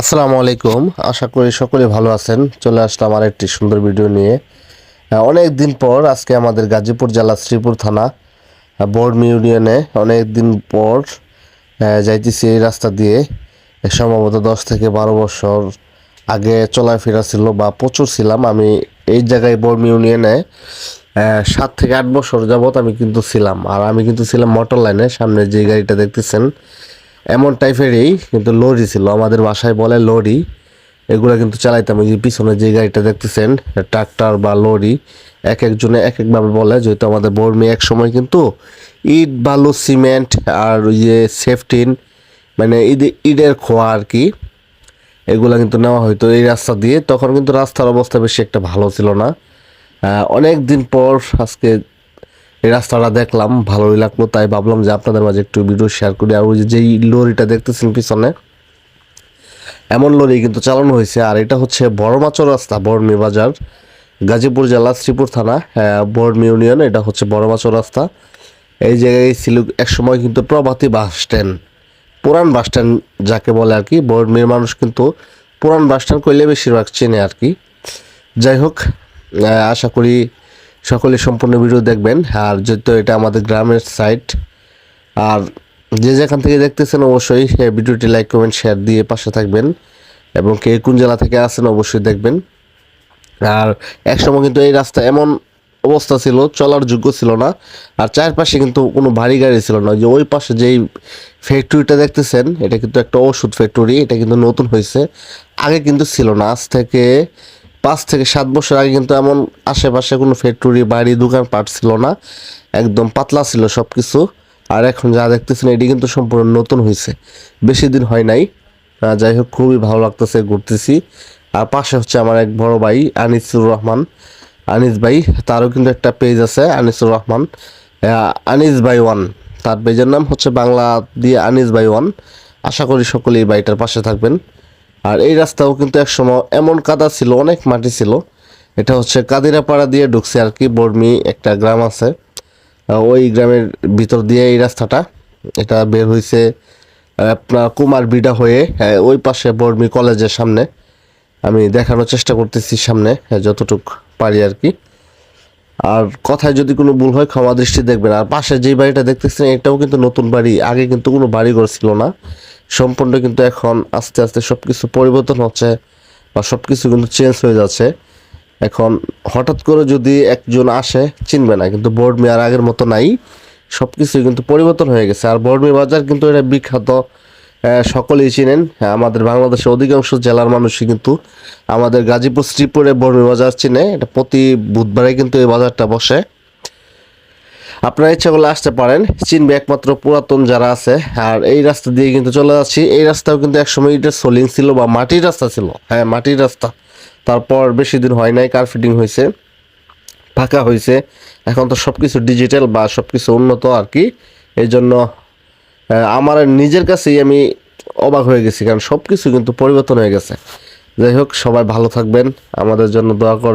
আসসালামু আলাইকুম। আশা করি সকলে ভালো আছেন। চলে আসলাম আর একটি সুন্দর ভিডিও নিয়ে। অনেক দিন পর আজকে আমাদের গাজীপুর জেলা শ্রীপুর থানা বর্মি ইউনিয়নে অনেক দিন পর যাইতেছি এই রাস্তা দিয়ে। সম্ভবত দশ থেকে বারো বছর আগে চলাফেরা ছিল বা প্রচুর ছিলাম। আমি এই জায়গায় বর্মি ইউনিয়নে সাত থেকে আট বছর যাবত আমি কিন্তু ছিলাম। আর আমি কিন্তু ছিলাম মোটর লাইনে সামনে যে গাড়িটা দেখতেছেন এমন টাইপেরই কিন্তু লরি ছিল। আমাদের বাসায় বলে লরি। এগুলো কিন্তু চালাইতাম। এই যে পিছনে যে গাড়িটা দেখতেছেন ট্রাক্টর বা লরি, এক একজনে এক একভাবে বলে। যেহেতু আমাদের বর্মি এক সময় কিন্তু ইট, বালু, সিমেন্ট আর ওই যে সেফটিন মানে ইট ইটের খোয়া আর কি, এগুলো কিন্তু নেওয়া হয়তো এই রাস্তা দিয়ে। তখন কিন্তু রাস্তার অবস্থা বেশি একটা ভালো ছিল না। অনেক দিন পর আজকে এই রাস্তাটা দেখলাম ভালোই লাগল তাই ভাবলাম যে আপনাদের মাঝে একটু ভিডিও শেয়ার করি। আর ওই যে যেই লরিটা দেখতেছেন পিছনে এমন লরি কিন্তু চালানো হয়েছে। আর এটা হচ্ছে বড় মাচর রাস্তা বর্মি বাজার গাজীপুর জেলা শ্রীপুর থানা আহ, বর্মি ইউনিয়ন এটা হচ্ছে বড় মাচর রাস্তা। এই জায়গায় ছিল একসময় কিন্তু প্রভাতী বাস স্ট্যান্ড পুরান বাস স্ট্যান্ড যাকে বলে আর কি বর্মির মানুষ কিন্তু পুরান বাস স্ট্যান্ড করলে বেশিরভাগ চেনে আর কি। যাই হোক আশা করি সকলে সম্পূর্ণ ভিডিও দেখবেন। আর যেহেতু এটা আমাদের গ্রামের সাইট আর যে যেখান থেকে দেখতেছেন অবশ্যই ভিডিওটি লাইক কমেন্ট শেয়ার দিয়ে পাশে থাকবেন। এবং কে কোন জেলা থেকে আসেন অবশ্যই দেখবেন। আর একসময় কিন্তু এই রাস্তা এমন অবস্থা ছিল, চলার যোগ্য ছিল না। আর চারপাশে কিন্তু কোনো ভারী গাড়ি ছিল না। যে ওই পাশে যেই ফ্যাক্টরিটা দেখতেছেন, এটা কিন্তু একটা ওষুধ ফ্যাক্টরি এটা কিন্তু নতুন হয়েছে। আগে কিন্তু ছিল না। আজ থেকে পাঁচ থেকে সাত বছর আগে কিন্তু এমন আশেপাশে কোনো ফ্যাক্টরি বাড়ি দোকান পাট ছিল না। একদম পাতলা ছিল সব কিছু আর এখন যা দেখতেছেন, এটি কিন্তু সম্পূর্ণ নতুন হয়েছে বেশি দিন হয় নাই। যাই হোক, খুবই ভালো লাগতেছে, ঘুরতেছি। আর পাশে হচ্ছে আমার এক বড় ভাই, আনিসুর রহমান। আনিস ভাই, তারও কিন্তু একটা পেজ আছে, আনিসুর রহমান। আনিস ভাই ওয়ান। তার পেজের নাম হচ্ছে বাংলা দিয়ে আনিস ভাই ওয়ান। আশা করি সকলেই বাড়িটার পাশে থাকবেন। আর এই রাস্তাও কিন্তু একসময় এমন কাদা ছিল অনেক মাটি ছিল। এটা হচ্ছে কাদিরাপাড়া দিয়ে ঢুকছে আর কি বর্মি একটা গ্রাম আছে। ওই গ্রামের ভিতর দিয়ে এই রাস্তাটা। এটা বের হয়েছে আপনার কুমার বিডা হয়ে আহ, ওই পাশে বর্মি কলেজের সামনে। আমি দেখানোর চেষ্টা করতেছি সামনে আহ, যতটুক পারি আর কি। আর কথায় যদি কোনো ভুল হয় ক্ষমা দৃষ্টি দেখবেন। আর পাশে যেই বাড়িটা দেখতেছেন এটাও কিন্তু নতুন বাড়ি আগে কিন্তু কোনো বাড়ি ঘর ছিল না। সম্পূর্ণ কিন্তু এখন আস্তে আস্তে সব কিছু পরিবর্তন হচ্ছে বা সব কিছু কিন্তু চেঞ্জ হয়ে যাচ্ছে। এখন হঠাৎ করে যদি একজন আসে চিনবে না কিন্তু বর্মি আর আগের মতো নাই। সব কিছুই কিন্তু পরিবর্তন হয়ে গেছে। আর বর্মি বাজার কিন্তু এটা বিখ্যাত সকলেই চিনেন। হ্যাঁ, আমাদের বাংলাদেশের অধিকাংশ জেলার মানুষই কিন্তু আমাদের গাজীপুর শ্রীপুরে বর্মি বাজার চিনে। এটা প্রতি বুধবারে কিন্তু এই বাজারটা বসে। আপনারা ইচ্ছা করলে আসতে পারেন। চিনবে একমাত্র পুরাতন যারা আছে। আর এই রাস্তা দিয়ে কিন্তু চলে যাচ্ছি। এই রাস্তাও কিন্তু একসময় ইটের সোলিং ছিল বা মাটির রাস্তা ছিল। হ্যাঁ মাটির রাস্তা। তারপর বেশি দিন হয় নাই, কার ফিটিং হয়েছে, ফাঁকা হয়েছে। এখন তো সব কিছু ডিজিটাল বা সব কিছু উন্নত আর কি। এই জন্য আমার নিজের কাছেই আমি অবাক হয়ে গেছি, কারণ সব কিছু কিন্তু পরিবর্তন হয়ে গেছে। যাই হোক, সবাই ভালো থাকবেন। আমাদের জন্য দোয়া করবেন।